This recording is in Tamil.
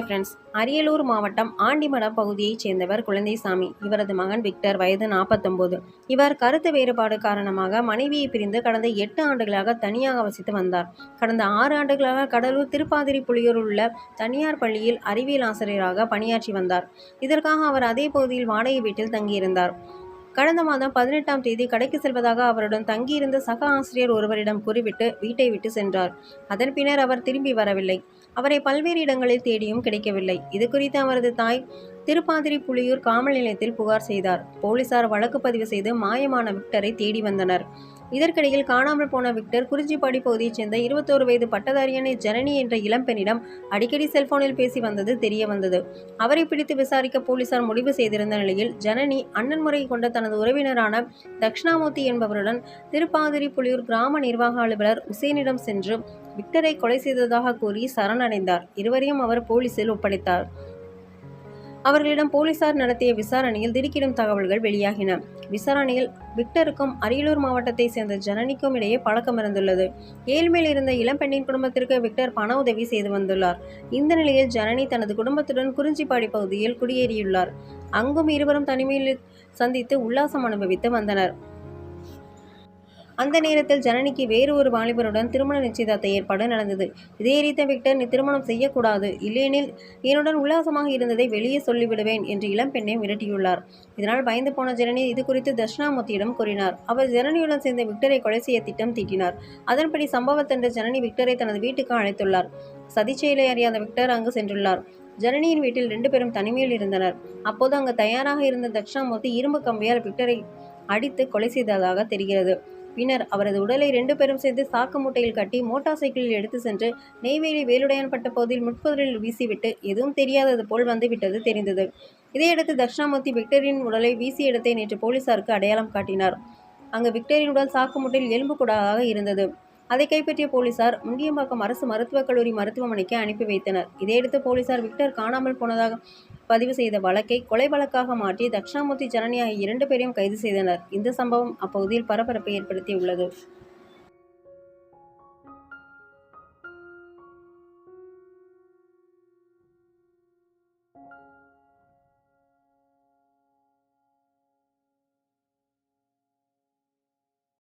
ஃப்ரெண்ட்ஸ் அரியலூர் மாவட்டம் ஆண்டிமடம் பகுதியைச் சேர்ந்தவர் குழந்தைசாமி. இவரது மகன் விக்டர் வயது நாற்பத்தொம்போது இவர் கருத்து வேறுபாடு காரணமாக மனைவியை பிரிந்து கடந்த எட்டு ஆண்டுகளாக தனியாக வசித்து வந்தார். கடந்த ஆறு ஆண்டுகளாக கடலூர் திருப்பாதிரி புலியூர் உள்ள தனியார் பள்ளியில் அறிவியல் ஆசிரியராக பணியாற்றி வந்தார். இதற்காக அவர் அதே பகுதியில் வாடகை வீட்டில் தங்கியிருந்தார். கடந்த மாதம் பதினெட்டாம் தேதி கடைக்கு செல்வதாக அவருடன் தங்கியிருந்த சக ஆசிரியர் ஒருவரிடம் கூறிவிட்டு வீட்டை விட்டு சென்றார். அதன் பின்னர் அவர் திரும்பி வரவில்லை. அவரை பல்வேறு இடங்களில் தேடியும் கிடைக்கவில்லை. இது குறித்து அவரது தாய் திருப்பாதிரி புலியூர் காவல் நிலையத்தில் புகார் செய்தார். போலீசார் வழக்கு பதிவு செய்து மாயமான விக்டரை தேடி வந்தனர். இதற்கிடையில் காணாமல் போன விக்டர் குறிஞ்சிப்பாடி பகுதியைச் சேர்ந்த இருபத்தோரு வயது பட்டதாரியான ஜனனி என்ற இளம்பெண்ணிடம் அடிக்கடி செல்போனில் பேசி வந்தது தெரிய வந்தது. அவரை பிடித்து விசாரிக்க போலீசார் முடிவு செய்திருந்த நிலையில் ஜனனி அண்ணன் முறை கொண்ட தனது உறவினரான தக்ஷணாமூர்த்தி என்பவருடன் திருப்பாதிரி புலியூர் கிராம நிர்வாக அலுவலர் உசேனிடம் சென்று விக்டரை கொலை செய்ததாக கூறி சரணடைந்தார். இருவரையும் அவர் போலீசில் ஒப்படைத்தார். அவர்களிடம் போலீசார் நடத்திய விசாரணையில் திடுக்கிடும் தகவல்கள் வெளியாகின. விசாரணையில் விக்டருக்கும் அரியலூர் மாவட்டத்தை சேர்ந்த ஜனனிக்கும் இடையே பழக்கம் இருந்துள்ளது. ஏழ்மையில் இருந்த இளம்பெண்ணின் குடும்பத்திற்கு விக்டர் பண உதவி செய்து வந்துள்ளார். இந்த நிலையில் ஜனனி தனது குடும்பத்துடன் குறிஞ்சிப்பாடி பகுதியில் குடியேறியுள்ளார். அங்கும் இருவரும் தனிமையில் சந்தித்து உல்லாசம் அனுபவித்து வந்தனர். அந்த நேரத்தில் ஜனனிக்கு வேறு ஒரு வாலிபருடன் திருமண நிச்சயதார்த்த ஏற்பாடு நடந்தது. இதே ரீத்த விக்டர் நீ திருமணம் செய்யக்கூடாது. இல்லையெனில் என்னுடன் உல்லாசமாக இருந்ததை வெளியே சொல்லிவிடுவேன் என்று இளம்பெண்ணை மிரட்டியுள்ளார். இதனால் பயந்து போன ஜனனி இது குறித்து தட்சிணாமூர்த்தியிடம் கூறினார். அவர் ஜனனியுடன் சேர்ந்த விக்டரை கொலை செய்ய திட்டம் தீட்டினார். அதன்படி சம்பவத்தன்று ஜனனி விக்டரை தனது வீட்டுக்கு அழைத்துள்ளார். சதிச்செயலை அறியாத விக்டர் அங்கு சென்றுள்ளார். ஜனனியின் வீட்டில் ரெண்டு பேரும் தனிமையில் இருந்தனர். அப்போது அங்கு தயாராக இருந்த தட்சிணாமூர்த்தி இரும்பு கம்பியால் விக்டரை அடித்து கொலை செய்ததாக தெரிகிறது. பின்னர் அவரது உடலை ரெண்டு பேரும் சேர்ந்து சாக்கு மூட்டையில் கட்டி மோட்டார் சைக்கிளில் எடுத்து சென்று நெய்வேலி வேலுடையான் பட்ட பகுதியில் முட்புதரில் வீசிவிட்டு எதுவும் தெரியாதது போல் வந்துவிட்டது தெரிந்தது. இதையடுத்து தட்சிணாமூர்த்தி விக்டரியின் உடலை வீசிய இடத்தை நேற்று போலீசாருக்கு அடையாளம் காட்டினார். அங்கு விக்டரியின் உடல் சாக்கு மூட்டையில் எலும்புக்கூடாக இருந்தது. அதை கைப்பற்றிய போலீசார் முண்டியம்பாக்கம் அரசு மருத்துவக் கல்லூரி மருத்துவமனைக்கு அனுப்பி வைத்தனர். இதையடுத்து போலீசார் விக்டர் காணாமல் போனதாக பதிவு செய்த வழக்கை கொலை வழக்காக மாற்றி தட்சிணாமூர்த்தி ஜனனி ஆகிய இரண்டு பேரையும் கைது செய்தனர். இந்த சம்பவம் அப்பகுதியில் பரபரப்பை ஏற்படுத்தியுள்ளது.